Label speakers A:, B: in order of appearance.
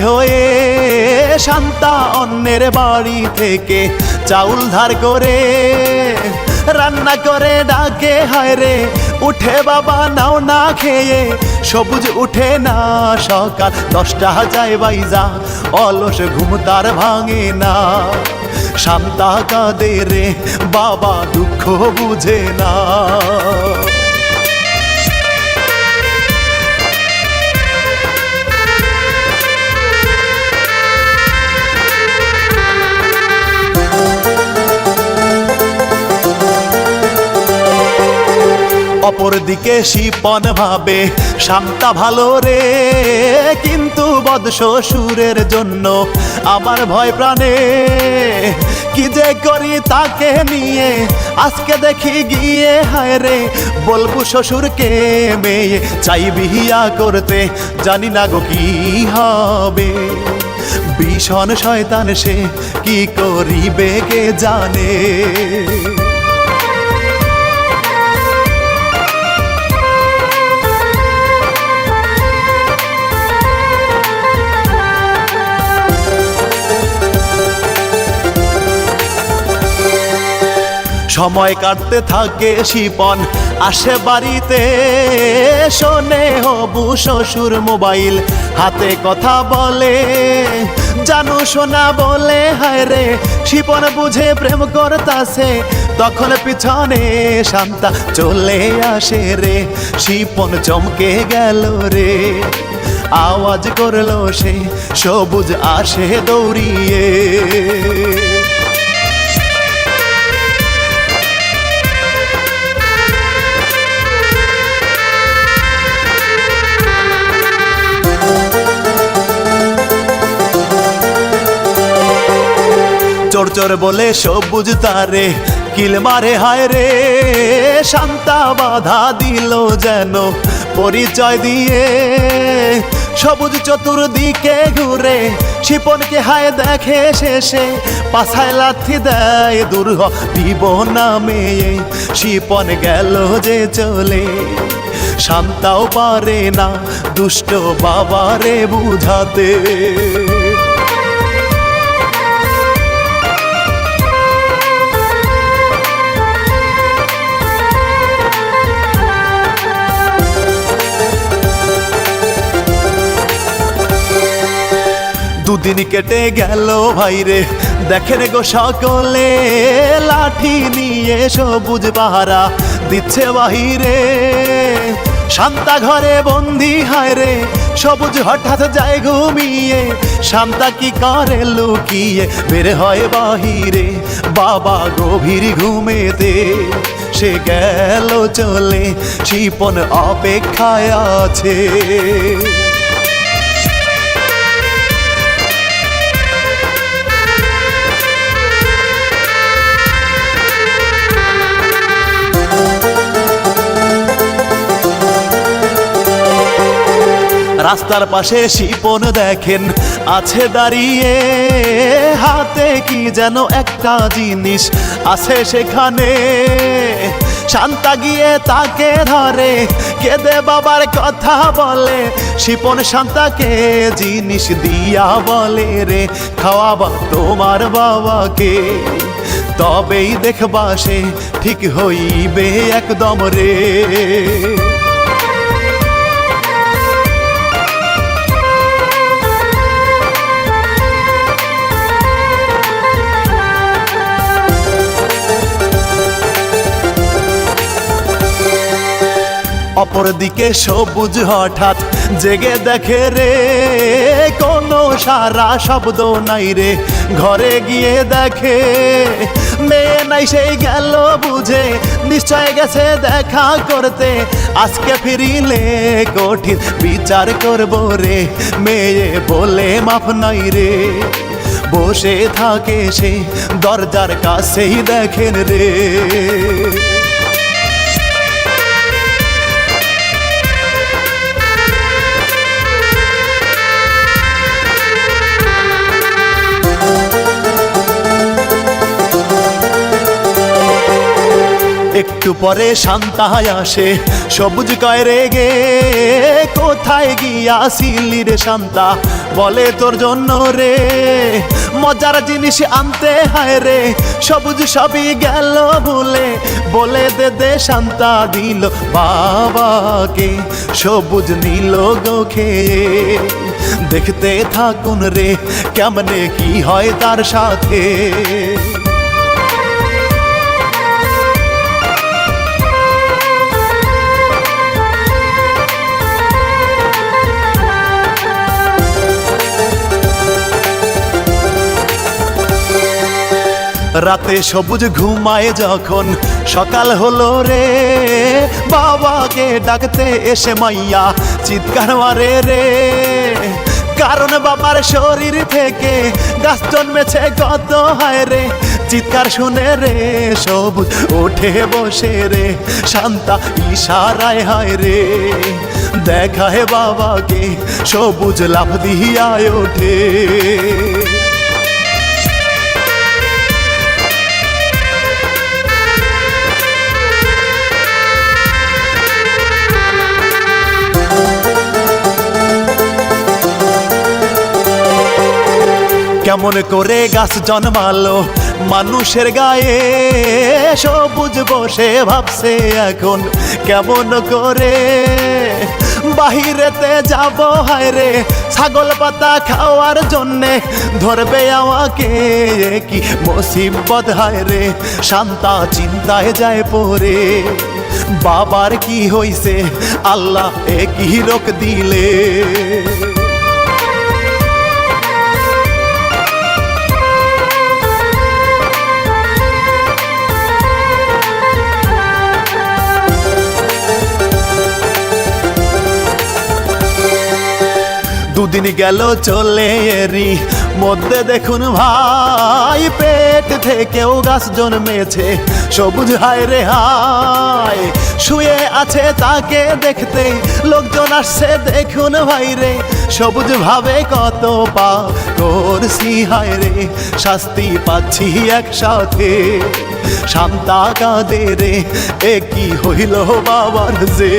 A: হয়ে শান্তা অন্যের বাড়ি থেকে চাউল ধার করে রান্না করে ডাকে, হায় রে, উঠে বাবা নাও না খেয়ে, সবুজ উঠে না সকাল, দশটা যায় বাইজা, অলস ঘুম তার ভাঙে না। শান্তা কাঁদে রে, বাবা দুঃখ বুঝে না। অপরদিকে শিপন ভাবে শান্তা ভালো রে, কিন্তু বদ শ্বশুরের জন্য আমার ভয় প্রাণে। কি যে করি তাকে নিয়ে, আজকে দেখি গিয়ে হায় রে, বলব শ্বশুরকে মেয়ে, চাই বিহিয়া করতে, জানি না গো কি হবে। ভীষণ শয়তান সে, কি করিবে কে জানে? সময় কাটতে থাকে শিপন। আসে বাড়িতে শোনে হবু শ্বশুর মোবাইল। হাতে কথা বলে, জানু শোনা বলে, হায় রে, শিপন বুঝে প্রেম করতাছে। তখন পিছনে শান্তা চলে আসে রে। শিপন চমকে গেল রে। আওয়াজ করল সে, সবুজ আসে দৌড়িয়ে। চোর বলে সবুজ তারে, কিল মারে হায় রে। শান্তা বাধা দিল যেন পরিচয় দিয়ে। সবুজ চতুর্দিকে ঘুরে শিপনকে হায় দেখে শেষে পাছায় লাথি দেয় দূর দিব নামে। শিপন গেল যে চলে, শান্তাও পারে না দুষ্ট বাবারে বুঝাতে। দুদিন কেটে গেল ভাইরে। দেখেন গো সকলে, লাঠি নিয়ে সবুজ পাহারা দিচ্ছে বাহিরে। শান্তা ঘরে বন্দি হায় রে সবুজ হঠাৎ যায় ঘুমিয়ে। শান্তা কি করে লুকিয়ে, বের হয় বাহিরে। বাবা গভীর ঘুমেতে, সে গেল চলে, শিপন অপেক্ষায় আছে। রাস্তার পাশে শিপন দেখেন, আছে দাঁড়িয়ে হাতে কি যেন একটা জিনিস আছে সেখানে। শান্তা গিয়ে তাকে ধরে, কেঁদে বাবার কথা বলে। শিপন শান্তাকে জিনিস দিয়া বলে রে, খাওয়াবা তোমার বাবাকে। তবেই দেখবা সে ঠিক হইবে একদম রে। অপরদিকে সবুজ হঠাৎ জেগে দেখে রে, কোনো সারা শব্দ নাই রে। ঘরে গিয়ে দেখে, মেয়ে নাই সেই গেল বুঝে, নিশ্চয় গেছে দেখা করতে। আজকে ফিরিলে কঠিন বিচার করব রে, মেয়ে বলে মাফ নাই রে। বসে থাকে সে দরজার কাছেই দেখেন রে। একটু পরে শান্তায় আসে। সবুজ কয় রে গে কোথায় গিয়াছিলি রে শান্তা? বলে তোর জন্য রে, মজার জিনিস আনতে হায় রে। সবুজ সবই গেল ভুলে বলে দে দে শান্তা দিল বাবাকে। সবুজ নীল গোখে দেখতে থাকুন রে, কেমনে কি হয় তার সাথে? রাতে সবুজ ঘুমায় যখন। সকাল হলো রে, বাবাকে ডাকতে এসে মাইয়া চিৎকার মারে রে। কারণ বাবার শরীর থেকে গাছ জন্মেছে কত হয় রে। চিৎকার শুনে রে, সবুজ ওঠে বসে রে, শান্তা ইশারায় হয় রে। দেখায় বাবাকে সবুজ লাভ দিয়ায় ওঠে। কেমন করে গাছ জন্মালো? মানুষের গায়ে সবুজ বসে ভাবছে এখন। কেমন করে? বাহিরেতে যাব, হায় রে, ছাগল পাতা খাওয়ার জন্যে। ধরবে আমাকে কি মুসিবত, হায় রে, শান্তা চিন্তায় যায় পরে বাবার কি হইছে? আল্লাহ এ কি রোক দিলে। দুদিন গেল চলে এরি। মধ্যে দেখুন ভাই, পেট থেকেও গাছ জন্মেছে। সবুজ হায় রে হায়, শুয়ে আছে তাকে দেখতে লোকজন আসছে, দেখুন ভাই রে, সবুজ ভাবে কত পা করছি হায় রে। শাস্তি পাচ্ছি একসাথে, শান্তা কাঁদে রে, এ কি হইল বাবার যে